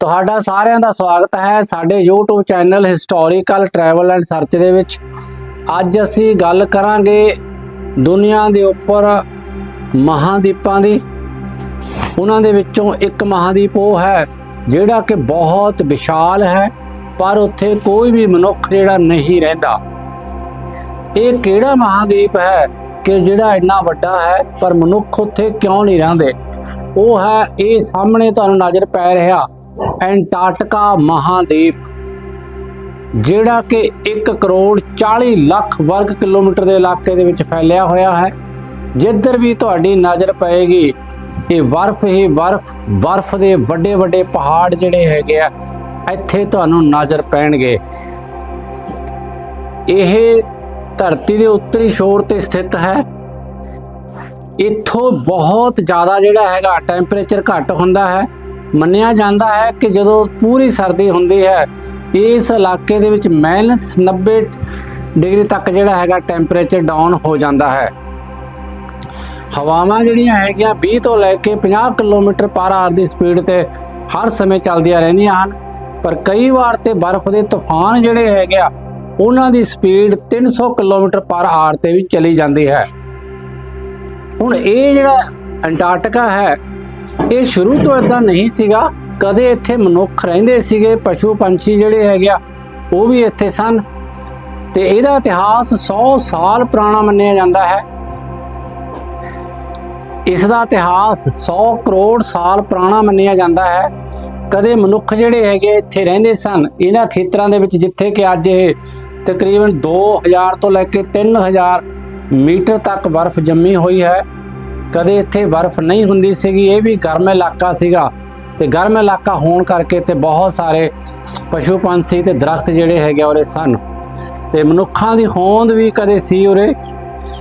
ਤੁਹਾਡਾ ਸਾਰਿਆਂ ਦਾ ਸਵਾਗਤ ਹੈ ਸਾਡੇ YouTube channel historical travel and search ਦੇ ਵਿੱਚ। ਅੱਜ ਅਸੀਂ ਗੱਲ ਕਰਾਂਗੇ ਦੁਨੀਆ ਦੇ ਉੱਪਰ ਮਹਾਦੀਪਾਂ ਦੀ। ਉਹਨਾਂ ਦੇ ਵਿੱਚੋਂ ਇੱਕ ਮਹਾਦੀਪ ਉਹ ਹੈ ਜਿਹੜਾ ਕਿ ਬਹੁਤ ਵਿਸ਼ਾਲ ਹੈ, ਪਰ ਉੱਥੇ ਕੋਈ ਵੀ ਮਨੁੱਖ ਜਿਹੜਾ ਨਹੀਂ ਰਹਿੰਦਾ। ਇਹ ਕਿਹੜਾ ਮਹਾਦੀਪ ਹੈ ਕਿ ਜਿਹੜਾ ਇੰਨਾ ਵੱਡਾ ਹੈ, ਪਰ ਮਨੁੱਖ ਉੱਥੇ ਕਿਉਂ ਨਹੀਂ ਰਹਿੰਦੇ? ਉਹ ਹੈ, ਇਹ ਸਾਹਮਣੇ ਤੁਹਾਨੂੰ ਨਜ਼ਰ ਪੈ ਰਿਹਾ ਐਂਟਾਰਕਟਿਕਾ ਮਹਾਦੀਪ, ਜਿਹੜਾ ਕਿ 1 ਕਰੋੜ 40 ਲੱਖ ਵਰਗ ਕਿਲੋਮੀਟਰ ਦੇ ਇਲਾਕੇ ਦੇ ਵਿੱਚ ਫੈਲਿਆ ਹੋਇਆ ਹੈ। ਜਿੱਧਰ ਵੀ ਤੁਹਾਡੀ ਨਜ਼ਰ ਪਏਗੀ, ਇਹ ਬਰਫ਼ ਹੀ ਬਰਫ਼ ਬਰਫ਼ ਦੇ ਵੱਡੇ ਵੱਡੇ ਪਹਾੜ ਜਿਹੜੇ ਹੈਗੇ ਆ, ਇੱਥੇ ਤੁਹਾਨੂੰ ਨਜ਼ਰ ਪੈਣਗੇ। ਇਹ ਧਰਤੀ ਦੇ ਉੱਤਰੀ ਛੋਰ ਤੇ ਸਥਿਤ ਹੈ। ਇੱਥੋਂ ਬਹੁਤ ਜ਼ਿਆਦਾ ਜਿਹੜਾ ਹੈਗਾ ਟੈਂਪਰੇਚਰ ਘੱਟ ਹੁੰਦਾ ਹੈ। ਮੰਨਿਆ ਜਾਂਦਾ ਹੈ ਕਿ ਜਦੋਂ ਪੂਰੀ ਸਰਦੀ ਹੁੰਦੀ ਹੈ, ਇਸ ਇਲਾਕੇ ਦੇ ਵਿੱਚ ਮਾਈਨਸ 90 ਡਿਗਰੀ ਤੱਕ ਜਿਹੜਾ ਹੈਗਾ ਟੈਂਪਰੇਚਰ ਡਾਊਨ ਹੋ ਜਾਂਦਾ ਹੈ। ਹਵਾਵਾਂ ਜਿਹੜੀਆਂ ਹੈਗੀਆਂ 20 ਤੋਂ ਲੈ ਕੇ 50 ਕਿਲੋਮੀਟਰ ਪਰ ਆਰ ਦੀ ਸਪੀਡ ਤੇ ਹਰ ਸਮੇਂ ਚੱਲਦੀਆਂ ਰਹਿੰਦੀਆਂ ਹਨ। ਪਰ ਕਈ ਵਾਰ ਤੇ ਬਰਫ਼ ਦੇ ਤੂਫਾਨ ਜਿਹੜੇ ਹੈਗੇ ਆ, ਉਹਨਾਂ ਦੀ ਸਪੀਡ 300 ਕਿਲੋਮੀਟਰ ਪਰ ਆਰ ਤੇ ਵੀ ਚਲੀ ਜਾਂਦੀ ਹੈ। ਹੁਣ ਇਹ ਜਿਹੜਾ ਅੰਟਾਰਕਟਿਕਾ ਹੈ ਇਹ ਸ਼ੁਰੂ ਤੋਂ ਇਦਾਂ ਨਹੀਂ ਸੀਗਾ। ਕਦੇ ਇੱਥੇ ਮਨੁੱਖ ਰਹਿੰਦੇ ਸੀਗੇ, ਪਸ਼ੂ ਪੰਛੀ ਜਿਹੜੇ ਹੈਗੇ ਆ, ਉਹ ਵੀ ਇੱਥੇ ਸਨ। ਤੇ ਇਹਦਾ ਇਤਿਹਾਸ 100 ਸਾਲ ਪੁਰਾਣਾ ਮੰਨਿਆ ਜਾਂਦਾ ਹੈ। ਇਸ ਦਾ ਇਤਿਹਾਸ 100 ਕਰੋੜ ਸਾਲ ਪੁਰਾਣਾ ਮੰਨਿਆ ਜਾਂਦਾ ਹੈ। ਕਦੇ ਮਨੁੱਖ ਜਿਹੜੇ ਹੈਗੇ ਇੱਥੇ ਰਹਿੰਦੇ ਸਨ, ਇਹਨਾਂ ਖੇਤਰਾਂ ਦੇ ਵਿੱਚ ਜਿੱਥੇ ਕਿ ਅੱਜ ਇਹ ਤਕਰੀਬਨ 2000 ਤੋਂ ਲੈ ਕੇ 3000 ਮੀਟਰ ਤੱਕ ਬਰਫ਼ ਜੰਮੀ ਹੋਈ ਹੈ। ਕਦੇ ਇੱਥੇ ਬਰਫ਼ ਨਹੀਂ ਹੁੰਦੀ ਸੀਗੀ ਇਹ ਵੀ ਗਰਮ ਇਲਾਕਾ ਸੀਗਾ। ਤੇ ਗਰਮ ਇਲਾਕਾ ਹੋਣ ਕਰਕੇ ਤੇ ਬਹੁਤ ਸਾਰੇ ਪਸ਼ੂ ਪੰਛੀ ਤੇ ਦਰਖਤ ਜਿਹੜੇ ਹੈਗੇ ਉਰੇ ਸਨ। ਤੇ ਮਨੁੱਖਾਂ ਦੀ ਹੋਂਦ ਵੀ ਕਦੇ ਸੀ ਉਰੇ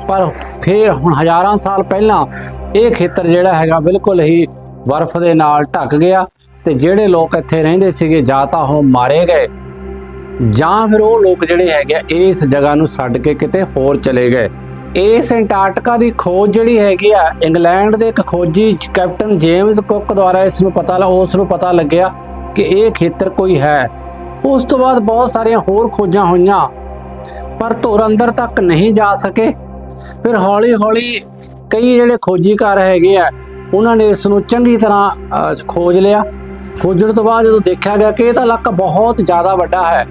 ਪਰ ਫਿਰ ਹੁਣ ਹਜ਼ਾਰਾਂ ਸਾਲ ਪਹਿਲਾਂ ਇਹ ਖੇਤਰ ਜਿਹੜਾ ਹੈਗਾ ਬਿਲਕੁਲ ਹੀ ਬਰਫ਼ ਦੇ ਨਾਲ ਢੱਕ ਗਿਆ ਤੇ ਜਿਹੜੇ ਲੋਕ ਇੱਥੇ ਰਹਿੰਦੇ ਸੀਗੇ ਜਾਂ ਤਾਂ ਉਹ ਮਾਰੇ ਗਏ ਜਾਂ ਫਿਰ ਉਹ ਲੋਕ ਜਿਹੜੇ ਹੈਗੇ ਆ, ਇਸ ਜਗ੍ਹਾ ਨੂੰ ਛੱਡ ਕੇ ਕਿਤੇ ਹੋਰ ਚਲੇ ਗਏ। ਇਸ ਅੰਟਾਰਕਟਿਕਾ ਦੀ ਖੋਜ ਜਿਹੜੀ ਹੈਗੀ ਆ, ਇੰਗਲੈਂਡ ਦੇ ਇੱਕ ਖੋਜੀ ਕੈਪਟਨ ਜੇਮਸ ਕੁੱਕ ਦੁਆਰਾ ਇਸ ਨੂੰ ਪਤਾ ਲੱਗਾ ਉਸ ਨੂੰ ਪਤਾ ਲੱਗਿਆ ਕਿ ਇਹ ਖੇਤਰ ਕੋਈ ਹੈ। ਉਸ ਤੋਂ ਬਾਅਦ ਬਹੁਤ ਸਾਰੀਆਂ ਹੋਰ ਖੋਜਾਂ ਹੋਈਆਂ, ਪਰ ਧੁਰ ਅੰਦਰ ਤੱਕ ਨਹੀਂ ਜਾ ਸਕੇ। ਫਿਰ ਹੌਲੀ ਹੌਲੀ ਕਈ ਜਿਹੜੇ ਖੋਜੀਕਾਰ ਹੈਗੇ ਆ, ਉਹਨਾਂ ਨੇ ਇਸ ਨੂੰ ਚੰਗੀ ਤਰ੍ਹਾਂ ਖੋਜ ਲਿਆ। ਖੋਜਣ ਤੋਂ ਬਾਅਦ ਜਦੋਂ ਦੇਖਿਆ ਗਿਆ ਕਿ ਇਹ ਤਾਂ ਇਲਾਕਾ ਬਹੁਤ ਜ਼ਿਆਦਾ ਵੱਡਾ ਹੈ,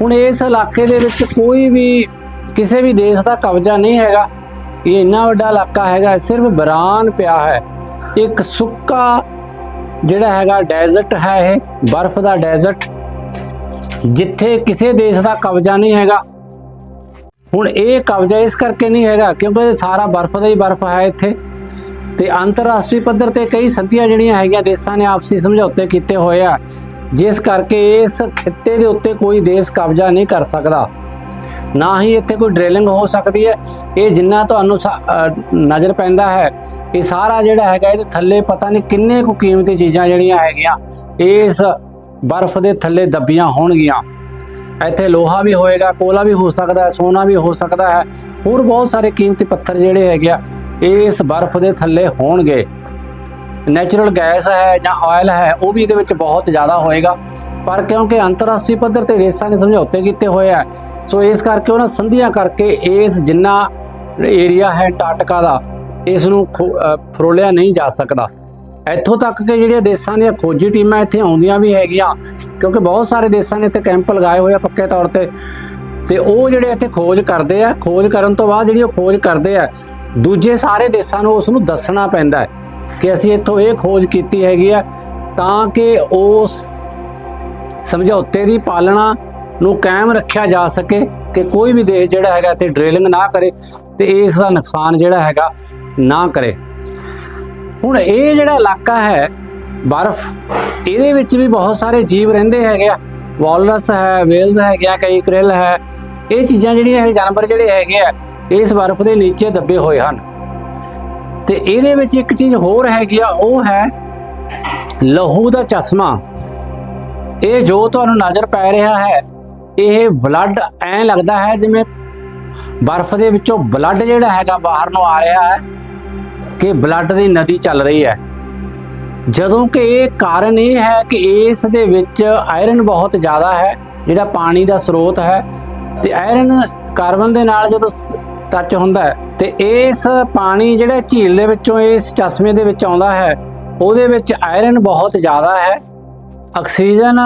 ਹੁਣ ਇਸ ਇਲਾਕੇ ਦੇ ਵਿੱਚ ਕੋਈ ਵੀ ਕਿਸੇ ਵੀ ਦੇਸ਼ ਦਾ ਕਬਜ਼ਾ ਨਹੀਂ ਹੈਗਾ। ਇਹ ਇੰਨਾ ਵੱਡਾ ਇਲਾਕਾ ਹੈਗਾ, ਸਿਰਫ ਬਰਾਨ ਪਿਆ ਹੈ। ਇੱਕ ਸੁੱਕਾ ਜਿਹੜਾ ਹੈਗਾ ਡੈਜ਼ਰਟ ਹੈ ਇਹ, ਬਰਫ਼ ਦਾ ਡੈਜ਼ਰਟ, ਜਿੱਥੇ ਕਿਸੇ ਦੇਸ਼ ਦਾ ਕਬਜ਼ਾ ਨਹੀਂ ਹੈਗਾ। ਹੁਣ ਇਹ ਕਬਜ਼ਾ ਇਸ ਕਰਕੇ ਨਹੀਂ ਹੈਗਾ ਕਿਉਂਕਿ ਸਾਰਾ ਬਰਫ਼ ਦਾ ਹੀ ਬਰਫ਼ ਹੈ ਇੱਥੇ। ਤੇ ਅੰਤਰਰਾਸ਼ਟਰੀ ਪੱਧਰ ਤੇ ਕਈ ਸੰਧੀਆਂ ਜਿਹੜੀਆਂ ਹੈਗੀਆਂ ਦੇਸ਼ਾਂ ਨੇ ਆਪਸੀ ਸਮਝੌਤੇ ਕੀਤੇ ਹੋਏ ਆ, ਜਿਸ ਕਰਕੇ ਇਸ ਖਿੱਤੇ ਦੇ ਉੱਤੇ ਕੋਈ ਦੇਸ਼ ਕਬਜ਼ਾ ਨਹੀਂ ਕਰ ਸਕਦਾ। ਨਾ ਹੀ ਇੱਥੇ ਕੋਈ ਡ੍ਰਿਲਿੰਗ ਹੋ ਸਕਦੀ ਹੈ। ਇਹ ਜਿੰਨਾ ਤੁਹਾਨੂੰ ਸਾ- ਨਜ਼ਰ ਪੈਂਦਾ ਹੈ, ਇਹ ਸਾਰਾ ਜਿਹੜਾ ਹੈਗਾ, ਇਹਦੇ ਥੱਲੇ ਪਤਾ ਨਹੀਂ ਕਿੰਨੇ ਕੁ ਕੀਮਤੀ ਚੀਜ਼ਾਂ ਜਿਹੜੀਆਂ ਹੈਗੀਆਂ, ਇਸ ਬਰਫ਼ ਦੇ ਥੱਲੇ ਦੱਬੀਆਂ ਹੋਣਗੀਆਂ। ਇੱਥੇ ਲੋਹਾ ਵੀ ਹੋਏਗਾ, ਕੋਲਾ ਵੀ ਹੋ ਸਕਦਾ ਹੈ, ਸੋਨਾ ਵੀ ਹੋ ਸਕਦਾ ਹੈ, ਹੋਰ ਬਹੁਤ ਸਾਰੇ ਕੀਮਤੀ ਪੱਥਰ ਜਿਹੜੇ ਹੈਗੇ ਆ, ਇਸ ਬਰਫ਼ ਦੇ ਥੱਲੇ ਹੋਣਗੇ। ਨੈਚੁਰਲ ਗੈਸ ਹੈ ਜਾਂ ਆਇਲ ਹੈ, ਉਹ ਵੀ ਇਹਦੇ ਵਿੱਚ ਬਹੁਤ ਜ਼ਿਆਦਾ ਹੋਏਗਾ। ਪਰ ਕਿਉਂਕਿ ਅੰਤਰਰਾਸ਼ਟਰੀ ਪੱਧਰ ਤੇ ਰੇਸਾਂ ਨੇ ਸਮਝੌਤੇ ਕੀਤੇ ਹੋਏ ਆ ਸੋ ਇਸ ਕਰਕੇ ਉਹਨਾਂ ਸੰਧੀਆਂ ਕਰਕੇ ਇਸ ਜਿੰਨਾ ਏਰੀਆ ਹੈ ਅੰਟਾਰਕਟਿਕਾ ਦਾ, ਇਸ ਨੂੰ ਖੋ- ਫਰੋਲਿਆ ਨਹੀਂ ਜਾ ਸਕਦਾ। ਇੱਥੋਂ ਤੱਕ ਕਿ ਜਿਹੜੀਆਂ ਦੇਸ਼ਾਂ ਦੀਆਂ ਖੋਜੀ ਟੀਮਾਂ ਇੱਥੇ ਆਉਂਦੀਆਂ ਵੀ ਹੈਗੀਆਂ, ਕਿਉਂਕਿ ਬਹੁਤ ਸਾਰੇ ਦੇਸ਼ਾਂ ਨੇ ਇੱਥੇ ਕੈਂਪ ਲਗਾਏ ਹੋਏ ਆ ਪੱਕੇ ਤੌਰ ਤੇ। ਤੇ ਉਹ ਜਿਹੜੇ ਇੱਥੇ ਖੋਜ ਕਰਦੇ ਆ, ਖੋਜ ਕਰਨ ਤੋਂ ਬਾਅਦ ਜਿਹੜੀ ਉਹ ਖੋਜ ਕਰਦੇ ਆ, ਦੂਜੇ ਸਾਰੇ ਦੇਸ਼ਾਂ ਨੂੰ ਉਸ ਨੂੰ ਦੱਸਣਾ ਪੈਂਦਾ ਹੈ ਕਿ ਅਸੀਂ ਇੱਥੋਂ ਇਹ ਖੋਜ ਕੀਤੀ ਹੈਗੀ ਆ ਤਾਂ ਕਿ ਉਸ ਸਮਝੌਤੇ ਦੀ ਪਾਲਣਾ ਨੂੰ ਕਾਇਮ ਰੱਖਿਆ ਜਾ ਸਕੇ ਕਿ ਕੋਈ ਵੀ ਦੇਸ਼ ਜਿਹੜਾ ਹੈਗਾ ਤੇ ਡ੍ਰਿਲਿੰਗ ਨਾ ਕਰੇ ਤੇ ਇਸ ਦਾ ਨੁਕਸਾਨ ਜਿਹੜਾ ਹੈਗਾ ਨਾ ਕਰੇ। ਹੁਣ ਇਹ ਜਿਹੜਾ ਇਲਾਕਾ ਹੈ, ਬਰਫ਼, ਇਹਦੇ ਵਿੱਚ ਵੀ ਬਹੁਤ ਸਾਰੇ ਜੀਵ ਰਹਿੰਦੇ ਹੈਗੇ ਆ। ਵਾਲਰਸ ਹੈ ਵੇਲਸ ਹੈਗੇ ਆ, ਕਈ ਕ੍ਰਿਲ ਹੈ। ਇਹ ਚੀਜ਼ਾਂ ਜਿਹੜੀਆਂ ਇਹ ਜਾਨਵਰ ਜਿਹੜੇ ਹੈਗੇ ਆ, ਇਸ ਬਰਫ਼ ਦੇ ਨੀਚੇ ਦੱਬੇ ਹੋਏ ਹਨ। ਤੇ ਇਹਦੇ ਵਿੱਚ ਇੱਕ ਚੀਜ਼ ਹੋਰ ਹੈਗੀ ਆ, ਉਹ ਹੈ ਲਹੂ ਦਾ ਚਸ਼ਮਾ। ਇਹ ਜੋ ਤੁਹਾਨੂੰ ਨਜ਼ਰ ਪੈ ਰਿਹਾ ਹੈ ਇਹ ਬਲੱਡ ਐਂ ਲੱਗਦਾ ਹੈ ਜਿਵੇਂ ਬਰਫ਼ ਦੇ ਵਿੱਚੋਂ ਬਲੱਡ ਜਿਹੜਾ ਹੈਗਾ ਬਾਹਰ ਨੂੰ ਆ ਰਿਹਾ ਹੈ ਕਿ ਬਲੱਡ ਦੀ ਨਦੀ ਚੱਲ ਰਹੀ ਹੈ। ਜਦੋਂ ਕਿ ਇਹ ਕਾਰਨ ਇਹ ਹੈ ਕਿ ਇਸ ਦੇ ਵਿੱਚ ਆਇਰਨ ਬਹੁਤ ਜ਼ਿਆਦਾ ਹੈ, ਜਿਹੜਾ ਪਾਣੀ ਦਾ ਸਰੋਤ ਹੈ ਤੇ ਆਇਰਨ ਕਾਰਬਨ ਦੇ ਨਾਲ ਜਦੋਂ ਟੱਚ ਹੁੰਦਾ ਹੈ ਤੇ ਇਸ ਪਾਣੀ ਜਿਹੜਾ ਝੀਲ ਦੇ ਵਿੱਚੋਂ, ਇਸ ਚਸ਼ਮੇ ਦੇ ਵਿੱਚ ਆਉਂਦਾ ਹੈ, ਉਹਦੇ ਵਿੱਚ ਆਇਰਨ ਬਹੁਤ ਜ਼ਿਆਦਾ ਹੈ। ਆਕਸੀਜਨ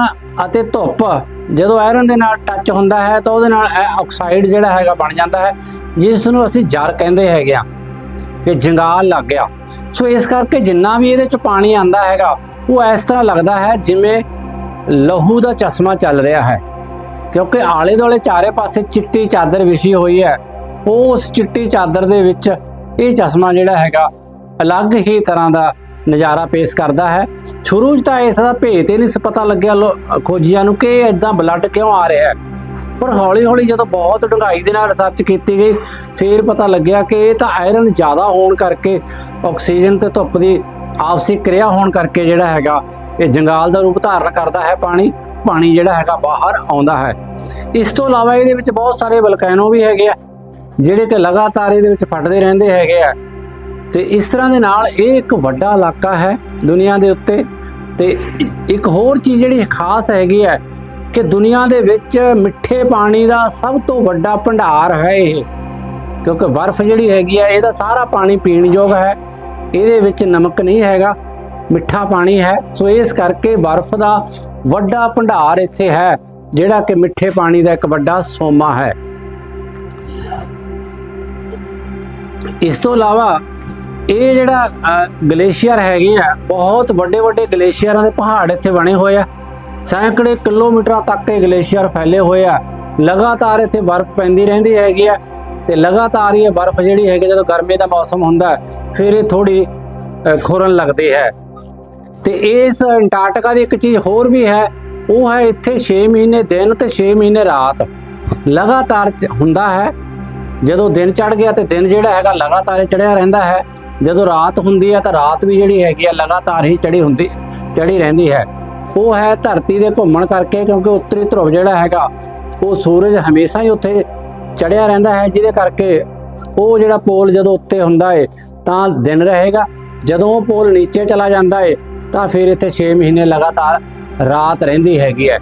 ਅਤੇ ਧੁੱਪ ਜਦੋਂ ਆਇਰਨ ਦੇ ਨਾਲ ਟੱਚ ਹੁੰਦਾ ਹੈ ਤਾਂ ਉਹਦੇ ਨਾਲ ਇਹ ਆਕਸਾਈਡ ਜਿਹੜਾ ਹੈਗਾ ਬਣ ਜਾਂਦਾ ਹੈ ਜਿਸ ਨੂੰ ਅਸੀਂ ਜਰ ਕਹਿੰਦੇ ਹੈਗੇ ਆ, ਕਿ ਜੰਗਾਲ ਲੱਗ ਗਿਆ। ਸੋ ਇਸ ਕਰਕੇ ਜਿੰਨਾ ਵੀ ਇਹਦੇ ਚ ਪਾਣੀ ਆਂਦਾ ਹੈਗਾ, ਉਹ ਇਸ ਤਰ੍ਹਾਂ ਲੱਗਦਾ ਹੈ ਜਿਵੇਂ ਲਹੂ ਦਾ ਚਸ਼ਮਾ ਚੱਲ ਰਿਹਾ ਹੈ। ਕਿਉਂਕਿ ਆਲੇ ਦੁਆਲੇ ਚਾਰੇ ਪਾਸੇ ਚਿੱਟੀ ਚਾਦਰ ਵਿਛੀ ਹੋਈ ਹੈ ਉਹ ਉਸ ਚਿੱਟੀ ਚਾਦਰ ਦੇ ਵਿੱਚ ਇਹ ਚਸ਼ਮਾ ਜਿਹੜਾ ਹੈਗਾ ਅਲੱਗ ਹੀ ਤਰ੍ਹਾਂ ਦਾ ਨਜ਼ਾਰਾ ਪੇਸ਼ ਕਰਦਾ ਹੈ। ਸ਼ੁਰੂ 'ਚ ਤਾਂ ਇਸ ਦਾ ਭੇਤ ਹੀ ਨਹੀਂ ਸੀ, ਪਤਾ ਲੱਗਿਆ ਲੋ- ਖੋਜੀਆਂ ਨੂੰ ਕਿ ਇਹ ਇਦਾਂ ਬਲੱਡ ਕਿਉਂ ਆ ਰਿਹਾ ਹੈ। ਪਰ ਹੌਲੀ ਹੌਲੀ ਜਦੋਂ ਬਹੁਤ ਡੂੰਘਾਈ ਦੇ ਨਾਲ ਰਿਸਰਚ ਕੀਤੀ ਗਈ, ਫਿਰ ਪਤਾ ਲੱਗਿਆ ਕਿ ਇਹ ਤਾਂ ਆਇਰਨ ਜ਼ਿਆਦਾ ਹੋਣ ਕਰਕੇ ਆਕਸੀਜਨ ਤੇ ਧੁੱਪ ਦੀ ਆਪਸੀ ਕਿਰਿਆ ਹੋਣ ਕਰਕੇ ਜਿਹੜਾ ਹੈਗਾ, ਇਹ ਜੰਗਾਲ ਦਾ ਰੂਪ ਧਾਰਨ ਕਰਦਾ ਹੈ, ਪਾਣੀ ਪਾਣੀ ਜਿਹੜਾ ਹੈਗਾ ਬਾਹਰ ਆਉਂਦਾ ਹੈ। ਇਸ ਤੋਂ ਇਲਾਵਾ ਇਹਦੇ ਵਿੱਚ ਬਹੁਤ ਸਾਰੇ ਵਲਕੈਨੋ ਵੀ ਹੈਗੇ ਆ, ਜਿਹੜੇ ਕਿ ਲਗਾਤਾਰ ਇਹਦੇ ਵਿੱਚ ਫਟਦੇ ਰਹਿੰਦੇ ਹੈਗੇ ਆ। ਤੇ ਇਸ ਤਰ੍ਹਾਂ ਦੇ ਨਾਲ ਇਹ ਇੱਕ ਵੱਡਾ ਇਲਾਕਾ ਹੈ ਦੁਨੀਆ ਦੇ ਉੱਤੇ ਤੇ ਇੱਕ ਹੋਰ ਚੀਜ਼ ਜਿਹੜੀ ਖਾਸ ਹੈਗੀ ਹੈ ਕਿ ਦੁਨੀਆ ਦੇ ਵਿੱਚ ਮਿੱਠੇ ਪਾਣੀ ਦਾ ਸਭ ਤੋਂ ਵੱਡਾ ਭੰਡਾਰ ਹੈ ਇਹ, ਕਿਉਂਕਿ ਬਰਫ਼ ਜਿਹੜੀ ਹੈਗੀ ਹੈ, ਇਹਦਾ ਸਾਰਾ ਪਾਣੀ ਪੀਣ ਯੋਗ ਹੈ। ਇਹਦੇ ਵਿੱਚ ਨਮਕ ਨਹੀਂ ਹੈਗਾ, ਮਿੱਠਾ ਪਾਣੀ ਹੈ। ਸੋ ਇਸ ਕਰਕੇ ਬਰਫ਼ ਦਾ ਵੱਡਾ ਭੰਡਾਰ ਇੱਥੇ ਹੈ, ਜਿਹੜਾ ਕਿ ਮਿੱਠੇ ਪਾਣੀ ਦਾ ਇੱਕ ਵੱਡਾ ਸੋਮਾ ਹੈ। ਇਸ ਤੋਂ ਇਲਾਵਾ ਇਹ ਜਿਹੜਾ ਗਲੇਸ਼ੀਅਰ ਹੈਗੇ ਆ, ਬਹੁਤ ਵੱਡੇ ਵੱਡੇ ਗਲੇਸ਼ੀਅਰਾਂ ਦੇ ਪਹਾੜ ਇੱਥੇ ਬਣੇ ਹੋਏ ਆ। ਸੈਂਕੜੇ ਕਿਲੋਮੀਟਰਾਂ ਤੱਕ ਇਹ ਗਲੇਸ਼ੀਅਰ ਫੈਲੇ ਹੋਏ ਆ। ਲਗਾਤਾਰ ਇੱਥੇ ਬਰਫ਼ ਪੈਂਦੀ ਰਹਿੰਦੀ ਹੈਗੀ ਆ ਤੇ ਲਗਾਤਾਰ ਇਹ ਬਰਫ਼ ਜਿਹੜੀ ਹੈਗੀ ਜਦੋਂ ਗਰਮੀ ਦਾ ਮੌਸਮ ਹੁੰਦਾ, ਫਿਰ ਇਹ ਥੋੜੀ ਖੁਰਨ ਲੱਗਦੀ ਹੈ। ਤੇ ਇਸ ਅੰਟਾਰਕਟਿਕਾ ਦੀ ਇੱਕ ਚੀਜ਼ ਹੋਰ ਵੀ ਹੈ, ਉਹ ਹੈ ਇੱਥੇ 6 ਮਹੀਨੇ ਦਿਨ ਤੇ 6 ਮਹੀਨੇ ਰਾਤ। ਲਗਾਤਾਰ ਹੁੰਦਾ ਹੈ, ਜਦੋਂ ਦਿਨ ਚੜ ਗਿਆ ਤੇ ਦਿਨ ਜਿਹੜਾ ਹੈਗਾ ਲਗਾਤਾਰ ਚੜਿਆ ਰਹਿੰਦਾ ਹੈ। ਜਦੋਂ ਰਾਤ ਹੁੰਦੀ ਹੈ ਤਾਂ ਰਾਤ ਵੀ ਜਿਹੜੀ ਹੈਗੀ ਆ ਲਗਾਤਾਰ ਹੀ ਚੜੀ ਹੁੰਦੀ ਚੜੀ ਰਹਿੰਦੀ ਹੈ। ਉਹ ਹੈ ਧਰਤੀ ਦੇ ਘੁੰਮਣ ਕਰਕੇ ਕਿਉਂਕਿ ਉੱਤਰੀ ਧਰੁਵ ਜਿਹੜਾ ਹੈਗਾ, ਉਹ ਸੂਰਜ ਹਮੇਸ਼ਾ ਹੀ ਉੱਥੇ ਚੜਿਆ ਰਹਿੰਦਾ ਹੈ, ਜਿਹਦੇ ਕਰਕੇ ਉਹ ਜਿਹੜਾ ਪੋਲ ਜਦੋਂ ਉੱਤੇ ਹੁੰਦਾ ਹੈ ਤਾਂ ਦਿਨ ਰਹੇਗਾ। ਜਦੋਂ ਉਹ ਪੋਲ ਨੀਚੇ ਚਲਾ ਜਾਂਦਾ ਏ, ਤਾਂ ਫਿਰ ਇੱਥੇ 6 ਮਹੀਨੇ ਲਗਾਤਾਰ ਰਾਤ ਰਹਿੰਦੀ ਹੈਗੀ ਹੈ।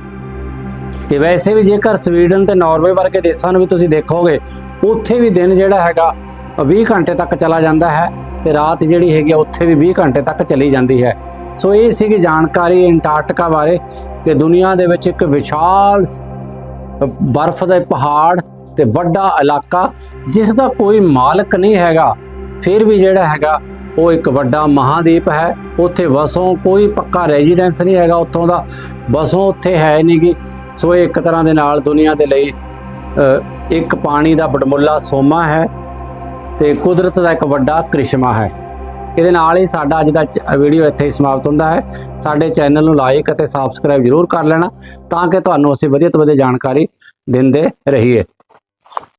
ਤੇ ਵੈਸੇ ਵੀ ਜੇਕਰ ਸਵੀਡਨ ਤੇ ਨਾਰਵੇ ਵਰਗੇ ਦੇਸ਼ਾਂ ਨੂੰ ਵੀ ਤੁਸੀਂ ਦੇਖੋਗੇ, ਉੱਥੇ ਵੀ ਦਿਨ ਜਿਹੜਾ ਹੈਗਾ 20 ਘੰਟੇ ਤੱਕ ਚਲਾ ਜਾਂਦਾ ਹੈ। ਤੇ ਰਾਤ ਜਿਹੜੀ ਹੈਗੀ ਆ ਉੱਥੇ ਵੀ 20 ਘੰਟੇ ਤੱਕ ਚਲੀ ਜਾਂਦੀ ਹੈ। ਸੋ ਇਹ ਸੀਗੀ ਜਾਣਕਾਰੀ ਅੰਟਾਰਕਟਿਕਾ ਬਾਰੇ ਕਿ ਦੁਨੀਆ ਦੇ ਵਿੱਚ ਇੱਕ ਵਿਸ਼ਾਲ ਬਰਫ਼ ਦੇ ਪਹਾੜ ਤੇ ਵੱਡਾ ਇਲਾਕਾ, ਜਿਸ ਦਾ ਕੋਈ ਮਾਲਕ ਨਹੀਂ ਹੈਗਾ। ਫਿਰ ਵੀ ਜਿਹੜਾ ਹੈਗਾ, ਉਹ ਇੱਕ ਵੱਡਾ ਮਹਾਦੀਪ ਹੈ। ਉੱਥੇ ਵਸੋਂ ਕੋਈ ਪੱਕਾ ਰੈਜ਼ੀਡੈਂਸ ਨਹੀਂ ਹੈਗਾ ਉੱਥੋਂ ਦਾ। ਵਸੋਂ ਉੱਥੇ ਹੈ ਨਹੀਂ ਨਹੀਂਗੀ ਸੋ ਇਹ ਇੱਕ ਤਰ੍ਹਾਂ ਦੇ ਨਾਲ ਦੁਨੀਆ ਦੇ ਲਈ ਇੱਕ ਪਾਣੀ ਦਾ ਬਟਮੁੱਲਾ ਸੋਮਾ ਹੈ। ਤੇ ਕੁਦਰਤ ਦਾ ਇੱਕ ਵੱਡਾ ਕ੍ਰਿਸ਼ਮਾ ਹੈ। ਇਹਦੇ ਨਾਲ ਹੀ ਸਾਡਾ ਅੱਜ ਦਾ ਵੀਡੀਓ ਇੱਥੇ ਹੀ ਸਮਾਪਤ ਹੁੰਦਾ ਹੈ। ਸਾਡੇ ਚੈਨਲ ਨੂੰ ਲਾਈਕ ਅਤੇ ਸਬਸਕ੍ਰਾਈਬ ਜ਼ਰੂਰ ਕਰ ਲੈਣਾ ਤਾਂ ਕਿ ਤੁਹਾਨੂੰ ਅਸੀਂ ਵਧੀਆ ਤੋਂ ਵਧੀਆ ਜਾਣਕਾਰੀ ਦਿੰਦੇ ਰਹੀਏ।